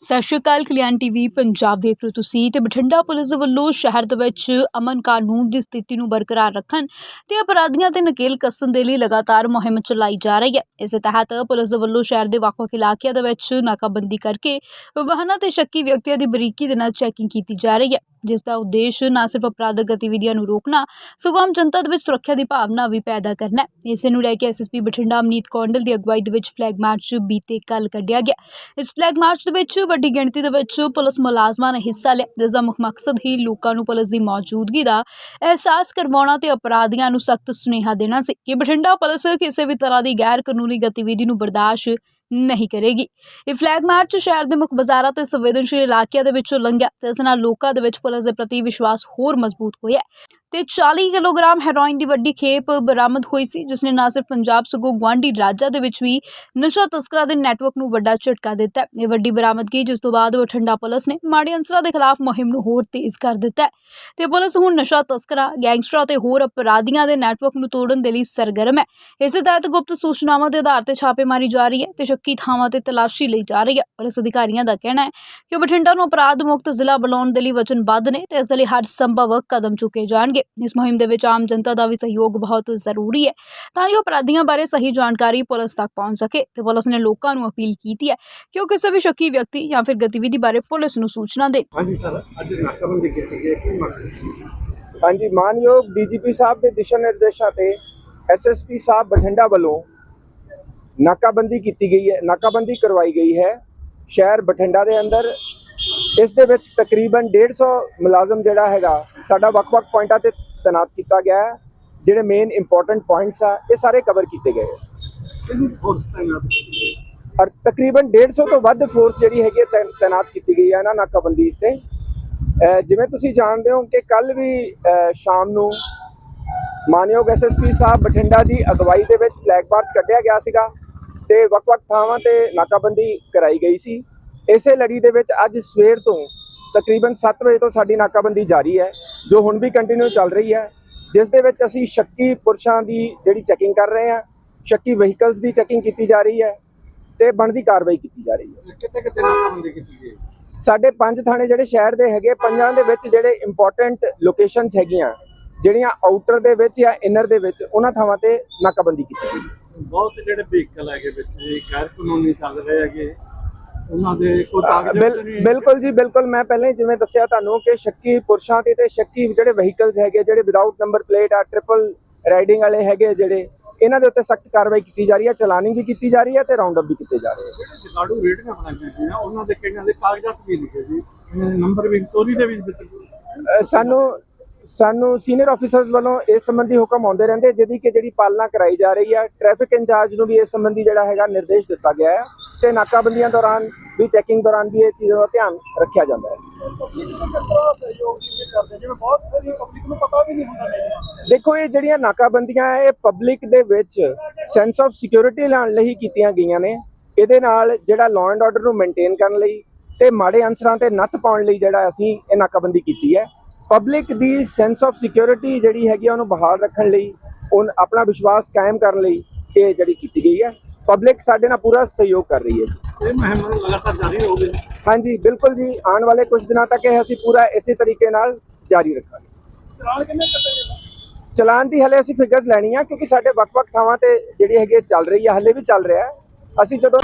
ਸਤਿ ਸ਼੍ਰੀ ਅਕਾਲ ਕਲਿਆਣ ਟੀਵੀ ਪੰਜਾਬ ਦੇਖ ਰਹੇ ਹੋ ਤੁਸੀਂ ਤੇ ਬਠਿੰਡਾ ਪੁਲਿਸ ਵੱਲੋਂ ਸ਼ਹਿਰ ਦੇ ਵਿੱਚ ਅਮਨ ਕਾਨੂੰਨ ਦੀ ਸਥਿਤੀ ਨੂੰ ਬਰਕਰਾਰ ਰੱਖਣ ਤੇ ਅਪਰਾਧੀਆਂ ਤੇ ਨਕੇਲ ਕੱਸਣ ਦੇ ਲਈ ਲਗਾਤਾਰ ਮੁਹਿੰਮ ਚਲਾਈ ਜਾ ਰਹੀ ਹੈ। ਇਸੇ ਤਹਿਤ ਪੁਲਿਸ ਵੱਲੋਂ ਸ਼ਹਿਰ ਦੇ ਵੱਖ-ਵੱਖ ਇਲਾਕਿਆਂ ਦੇ ਵਿੱਚ ਨਾਕਾਬੰਦੀ ਕਰਕੇ ਵਾਹਨਾਂ ਤੇ ਸ਼ੱਕੀ ਵਿਅਕਤੀਆਂ ਦੀ ਬਰੀਕੀ ਦੇ ਨਾਲ ਚੈਕਿੰਗ ਕੀਤੀ ਜਾ ਰਹੀ ਹੈ। ਜਿਸ ਦਾ ਉਦੇਸ਼ ਨਾ ਸਿਰਫ ਅਪਰਾਧਕ ਗਤੀਵਿਧੀਆਂ ਨੂੰ ਰੋਕਣਾ, ਸਗੋਂ ਆਮ ਜਨਤਾ ਦੇ ਵਿੱਚ ਸੁਰੱਖਿਆ ਦੀ ਭਾਵਨਾ ਵੀ ਪੈਦਾ ਕਰਨਾ ਹੈ। ਇਸੇ ਨੂੰ ਲੈ ਕੇ ਐਸਐਸਪੀ ਬਠਿੰਡਾ ਅਮਨੀਤ ਕੌਂਡਲ ਦੀ ਅਗਵਾਈ ਦੇ ਵਿੱਚ ਫਲੈਗ ਮਾਰਚ ਬੀਤੇ ਕੱਲ ਕੱਢਿਆ ਗਿਆ। ਇਸ ਫਲੈਗ ਮਾਰਚ ਦੇ ਵਿੱਚ ਵੱਡੀ ਗਿਣਤੀ ਦੇ ਵਿੱਚ ਪੁਲਿਸ ਮੁਲਾਜ਼ਮਾਂ ਨੇ ਹਿੱਸਾ ਲਿਆ, ਜਿਸ ਦਾ ਮੁੱਖ ਮਕਸਦ ਹੀ ਲੋਕਾਂ ਨੂੰ ਪੁਲਿਸ ਦੀ ਮੌਜੂਦਗੀ ਦਾ ਅਹਿਸਾਸ ਕਰਵਾਉਣਾ ਤੇ ਅਪਰਾਧੀਆਂ ਨੂੰ ਸਖਤ ਸੁਨੇਹਾ ਦੇਣਾ ਸੀ। ਕਿ ਬਠਿੰਡਾ ਪੁਲਿਸ ਕਿਸੇ ਵੀ ਤਰ੍ਹਾਂ ਦੀ ਗੈਰ ਕਾਨੂੰਨੀ ਗਤੀਵਿਧੀ ਨੂੰ ਬਰਦਾਸ਼ਤ ਨਹੀਂ ਕਰੇਗੀ। ਇਹ ਫਲੈਗ ਮਾਰਚ ਸ਼ਹਿਰ ਦੇ ਮੁੱਖ ਬਾਜ਼ਾਰਾਂ ਤੇ ਸੰਵੇਦਨਸ਼ੀਲ ਇਲਾਕਿਆਂ ਦੇ ਵਿੱਚੋਂ ਲੰਘਿਆ ਤੇ ਇਸ ਨਾਲ ਲੋਕਾਂ ਦੇ ਵਿੱਚ ਪੁਲਿਸ ਦੇ ਪ੍ਰਤੀ ਵਿਸ਼ਵਾਸ ਹੋਰ ਮਜ਼ਬੂਤ ਹੋਇਆ ਤੇ 40 ਕਿਲੋਗ੍ਰਾਮ ਹੈਰੋਇਨ ਦੀ ਵੱਡੀ ਖੇਪ ਬਰਾਮਦ ਹੋਈ ਸੀ, ਜਿਸ ਨੇ ਨਾ ਸਿਰਫ ਪੰਜਾਬ ਸਗੋਂ ਗੁਆਂਢੀ ਰਾਜਾਂ ਦੇ ਵਿੱਚ ਵੀ ਨਸ਼ਾ ਤਸਕਰਾਂ ਦੇ ਨੈਟਵਰਕ ਨੂੰ ਵੱਡਾ ਝਟਕਾ ਦਿੱਤਾ ਹੈ। ਇਹ ਵੱਡੀ ਬਰਾਮਦਗੀ ਜਿਸ ਤੋਂ ਬਾਅਦ ਬਠਿੰਡਾ ਪੁਲਿਸ ਨੇ ਮਾੜੇ ਅੰਸਰਾਂ ਦੇ ਖਿਲਾਫ ਮੁਹਿੰਮ ਨੂੰ ਹੋਰ ਤੇਜ਼ ਕਰ ਦਿੱਤਾ ਹੈ। ਤੇ ਪੁਲਿਸ ਹੁਣ ਨਸ਼ਾ ਤਸਕਰਾਂ, ਗੈਂਗਸਟਰਾਂ ਤੇ ਹੋਰ ਅਪਰਾਧੀਆਂ ਦੇ ਨੈਟਵਰਕ ਨੂੰ ਤੋੜਨ ਦੇ ਲਈ ਸਰਗਰਮ ਹੈ। ਇਸੇ ਤਹਿਤ ਗੁਪਤ ਸੂਚਨਾਵਾਂ ਦੇ ਆਧਾਰ ਤੇ ਛਾਪੇਮਾਰੀ ਜਾਰੀ ਹੈ ਤੇ ਸ਼ੱਕੀ ਥਾਵਾਂ ਤੇ ਤਲਾਸ਼ੀ ਲਈ ਜਾ ਰਹੀ ਹੈ। ਪੁਲਿਸ ਅਧਿਕਾਰੀਆਂ ਦਾ ਕਹਿਣਾ ਹੈ ਕਿ ਉਹ ਬਠਿੰਡਾ ਨੂੰ ਅਪਰਾਧ ਮੁਕਤ ਜ਼ਿਲ੍ਹਾ ਬਣਾਉਣ ਦੇ ਲਈ ਵਚਨਬੱਧ ਨੇ ਤੇ ਇਸ ਦੇ ਲਈ ਹਰ ਸੰਭਵ ਕਦਮ ਚੁੱਕੇ ਜਾਣਗੇ। ਇਸ ਮੁਹਿੰਮ ਦੇ ਵਿੱਚ ਆਮ ਜਨਤਾ ਦਾ ਵੀ ਸਹਿਯੋਗ ਬਹੁਤ ਜ਼ਰੂਰੀ ਹੈ ਤਾਂ ਜੋ ਅਪਰਾਧੀਆਂ ਬਾਰੇ ਸਹੀ ਜਾਣਕਾਰੀ ਪੁਲਿਸ ਤੱਕ ਪਹੁੰਚ ਸਕੇ ਤੇ ਪੁਲਿਸ ਨੇ ਲੋਕਾਂ ਨੂੰ ਅਪੀਲ ਕੀਤੀ ਹੈ ਕਿ ਉਹ ਕਿਸੇ ਵੀ ਸ਼ੱਕੀ ਵਿਅਕਤੀ ਜਾਂ ਫਿਰ ਗਤੀਵਿਧੀ ਬਾਰੇ ਪੁਲਿਸ ਨੂੰ ਸੂਚਨਾ ਦੇਣ। ਹਾਂਜੀ ਸਰ ਅੱਜ ਨਾਕਾਬੰਦੀ ਕੀਤੀ ਗਈ ਹੈ। ਕੀ ਮਕਸਦ ਹਾਂਜੀ ਮਾਨਯੋਗ ਡੀਜੀਪੀ ਸਾਹਿਬ ਦੇ ਦਿਸ਼ਾ ਨਿਰਦੇਸ਼ਾਂ ਤੇ ਐਸਐਸਪੀ ਸਾਹਿਬ ਬਠਿੰਡਾ ਵੱਲੋਂ ਨਾਕਾਬੰਦੀ ਕੀਤੀ ਗਈ ਹੈ ਨਾਕਾਬੰਦੀ ਕਰਵਾਈ ਗਈ ਹੈ ਸ਼ਹਿਰ ਬਠਿੰਡਾ ਦੇ ਅੰਦਰ। ਇਸ ਦੇ ਵਿੱਚ ਤਕਰੀਬਨ 150 ਮੁਲਾਜ਼ਮ ਜਿਹੜਾ ਹੈਗਾ ਸਾਡਾ ਵੱਖ-ਵੱਖ ਪੁਆਇੰਟਾਂ ਤੇ ਤੈਨਾਤ ਕੀਤਾ ਗਿਆ ਹੈ ਜਿਹੜੇ ਮੇਨ ਇੰਪੋਰਟੈਂਟ ਪੁਆਇੰਟਸ ਆ ਇਹ ਸਾਰੇ ਕਵਰ ਕੀਤੇ ਗਏ? ਔਰ ਤਕਰੀਬਨ 150 ਤੋਂ ਵੱਧ ਫੋਰਸ ਜਿਹੜੀ ਹੈਗੀ ਹੈ ਤੈਨਾਤ ਕੀਤੀ ਗਈ ਹੈ ਨਾ ਨਾਕਾਬੰਦੀ ਇਸ ਤੇ ਜਿਵੇਂ ਤੁਸੀਂ ਜਾਣਦੇ ਹੋ ਕਿ ਕੱਲ ਵੀ ਸ਼ਾਮ ਨੂੰ ਮਾਨਯੋਗ ਐਸਐਸਪੀ ਸਾਹਿਬ ਬਠਿੰਡਾ ਦੀ ਅਗਵਾਈ ਦੇ ਵਿੱਚ ਫਲੈਗ ਮਾਰਚ ਕੱਢਿਆ ਗਿਆ ਸੀਗਾ। ਤੇ ਵੱਖ-ਵੱਖ ਥਾਵਾਂ ਤੇ ਨਾਕਾਬੰਦੀ ਕਰਾਈ ਗਈ ਸੀ। ਇਸੇ ਲੜੀ ਦੇ ਵਿੱਚ ਅੱਜ ਸਵੇਰ ਤੋਂ ਤਕਰੀਬਨ 7 ਵਜੇ ਤੋਂ ਸਾਡੀ ਨਾਕਾਬੰਦੀ ਜਾਰੀ ਹੈ ਜੋ ਹੁਣ ਵੀ ਕੰਟੀਨਿਊ ਚੱਲ ਰਹੀ ਹੈ। ਜਿਸ ਦੇ ਵਿੱਚ ਅਸੀਂ ਸ਼ੱਕੀ ਪੁਰਸ਼ਾਂ ਦੀ ਜਿਹੜੀ ਚੈਕਿੰਗ ਕਰ ਰਹੇ ਹਾਂ ਸ਼ੱਕੀ ਵਹੀਕਲਸ ਦੀ ਚੈਕਿੰਗ ਕੀਤੀ ਜਾ ਰਹੀ ਹੈ ਤੇ ਬਣਦੀ ਕਾਰਵਾਈ ਕੀਤੀ ਜਾ ਰਹੀ ਹੈ। ਕਿਤੇ ਕਿਤੇ ਨਾਕਾਬੰਦੀ ਕੀਤੀ ਗਈ? ਸਾਡੇ ਪੰਜ ਥਾਣੇ ਜਿਹੜੇ ਸ਼ਹਿਰ ਦੇ ਹੈਗੇ ਪੰਜਾਂ ਦੇ ਵਿੱਚ ਜਿਹੜੇ ਇੰਪੋਰਟੈਂਟ ਲੋਕੇਸ਼ਨਸ ਹੈਗੀਆਂ ਜਿਹੜੀਆਂ ਆਊਟਰ ਦੇ ਵਿੱਚ ਜਾਂ ਇਨਰ ਦੇ ਵਿੱਚ ਉਹਨਾਂ ਥਾਵਾਂ ਤੇ ਨਾਕਾਬੰਦੀ ਕੀਤੀ ਗਈ। ਬਹੁਤ ਜਿਹੜੇ ਵਹੀਕਲ ਹੈਗੇ ਵਿੱਚ ਇਹ ਗੈਰ ਕਾਨੂੰਨੀ ਚੱਲ ਰਹੇ ਹੈਗੇ। ਉਹਨਾਂ ਦੇ ਕੋਈ ਕਾਗਜ਼ ਬਿਲ- ਬਿਲਕੁਲ ਜੀ ਬਿਲਕੁਲ। ਮੈਂ ਪਹਿਲਾਂ ਹੀ ਜਿਵੇਂ ਦੱਸਿਆ ਤੁਹਾਨੂੰ ਕਿ ਸ਼ੱਕੀ ਪੁਰਸ਼ਾਂ ਤੇ ਤੇ ਸ਼ੱਕੀ ਜਿਹੜੇ ਵਹੀਕਲਸ ਹੈਗੇ ਜਿਹੜੇ ਵਿਦਆਊਟ ਨੰਬਰ ਪਲੇਟ ਆ ਟ੍ਰਿਪਲ ਰਾਈਡਿੰਗ ਵਾਲੇ ਹੈਗੇ ਜਿਹੜੇ ਇਹਨਾਂ ਦੇ ਉੱਤੇ ਸਖਤ ਕਾਰਵਾਈ ਕੀਤੀ ਜਾ ਰਹੀ ਹੈ ਚਲਾਨਿੰਗ ਵੀ ਕੀਤੀ ਜਾ ਰਹੀ ਹੈ ਤੇ ਰਾਉਂਡ ਅਪ ਵੀ ਕੀਤੇ ਜਾ ਰਹੇ ਹੈ ਜਿਹੜੇ ਰੇੜੀਆਂ ਬਣਾਈਆਂ ਗਈਆਂ ਉਹਨਾਂ ਦੇ ਕਈਆਂ ਦੇ ਕਾਗਜ਼ਾਤ ਵੀ ਲਿਖੇ ਜੀ? ਨੰਬਰ ਵੀ ਚੋਰੀ ਦੇ ਵੀ ਸਾਨੂੰ ਸਾਨੂੰ ਸੀਨੀਅਰ ਆਫੀਸਰਸ ਵੱਲੋਂ ਇਸ ਸੰਬੰਧੀ ਹੁਕਮ ਆਉਂਦੇ ਰਹਿੰਦੇ ਜਿਹਦੀ ਕਿ ਜਿਹੜੀ ਪਾਲਣਾ ਕਰਾਈ ਜਾ ਰਹੀ ਹੈ ਟ੍ਰੈਫਿਕ ਇੰਚਾਰਜ ਨੂੰ ਵੀ ਇਸ ਸੰਬੰਧੀ ਜਿਹੜਾ ਹੈਗਾ ਨਿਰਦੇਸ਼ ਦਿੱਤਾ ਗਿਆ ਹੈ ਤੇ ਨਾਕਾਬੰਦੀਆਂ ਦੌਰਾਨ ਵੀ ਚੈਕਿੰਗ ਦੌਰਾਨ ਵੀ ਇਹ ਚੀਜ਼ਾਂ ਦਾ ਧਿਆਨ ਰੱਖਿਆ ਜਾਂਦਾ ਹੈ। ਦੇਖੋ ਇਹ ਜਿਹੜੀਆਂ ਨਾਕਾਬੰਦੀਆਂ ਇਹ ਪਬਲਿਕ ਦੇ ਵਿੱਚ ਸੈਂਸ ਆਫ ਸਿਕਿਉਰਿਟੀ ਲੈਣ ਲਈ ਕੀਤੀਆਂ ਗਈਆਂ ਨੇ। ਇਹਦੇ ਨਾਲ ਜਿਹੜਾ ਲਾਅ ਐਂਡ ਆਰਡਰ ਨੂੰ ਮੇਨਟੇਨ ਕਰਨ ਲਈ ਤੇ ਮਾੜੇ ਅਨਸਰਾਂ ਤੇ ਨੱਥ ਪਾਉਣ ਲਈ ਜਿਹੜਾ ਅਸੀਂ ਇਹ ਨਾਕਾਬੰਦੀ ਕੀਤੀ ਹੈ। ਪਬਲਿਕ ਦੀ ਸੈਂਸ ਆਫ ਸਿਕਿਉਰਿਟੀ ਜਿਹੜੀ ਹੈਗੀ ਉਹਨੂੰ ਬਹਾਲ ਰੱਖਣ ਲਈ ਉਹ ਆਪਣਾ ਵਿਸ਼ਵਾਸ ਕਾਇਮ ਕਰਨ ਲਈ ਇਹ ਜਿਹੜੀ ਕੀਤੀ ਗਈ ਹੈ। ਪਬਲਿਕ ਸਾਡੇ ਨਾਲ ਪੂਰਾ ਸਹਿਯੋਗ ਕਰ ਰਹੀ ਹੈ ਜੀ। ਇਹ ਮੁਹਿੰਮ ਲਗਾਤਾਰ ਜਾਰੀ ਰਹੂਗੀ ਹਾਂਜੀ ਬਿਲਕੁਲ ਜੀ। ਆਉਣ ਵਾਲੇ ਕੁਝ ਦਿਨਾਂ ਤੱਕ ਇਹ ਅਸੀਂ ਪੂਰਾ ਇਸੇ ਤਰੀਕੇ ਨਾਲ ਜਾਰੀ ਰੱਖਾਂਗੇ। ਚਲਾਨ ਕਿੰਨੇ ਕੱਟੇ ਚਲਾਨ ਦੀ ਹਲੇ ਅਸੀਂ ਫਿਗਰਸ ਲੈਣੀ ਆ ਕਿਉਂਕਿ ਸਾਡੇ ਵੱਖ-ਵੱਖ ਥਾਵਾਂ ਤੇ ਜਿਹੜੀ ਹੈਗੀ ਚੱਲ ਰਹੀ ਹੈ ਹਲੇ ਵੀ ਚੱਲ ਰਿਹਾ। ਹੈ ਅਸੀਂ ਜਦੋਂ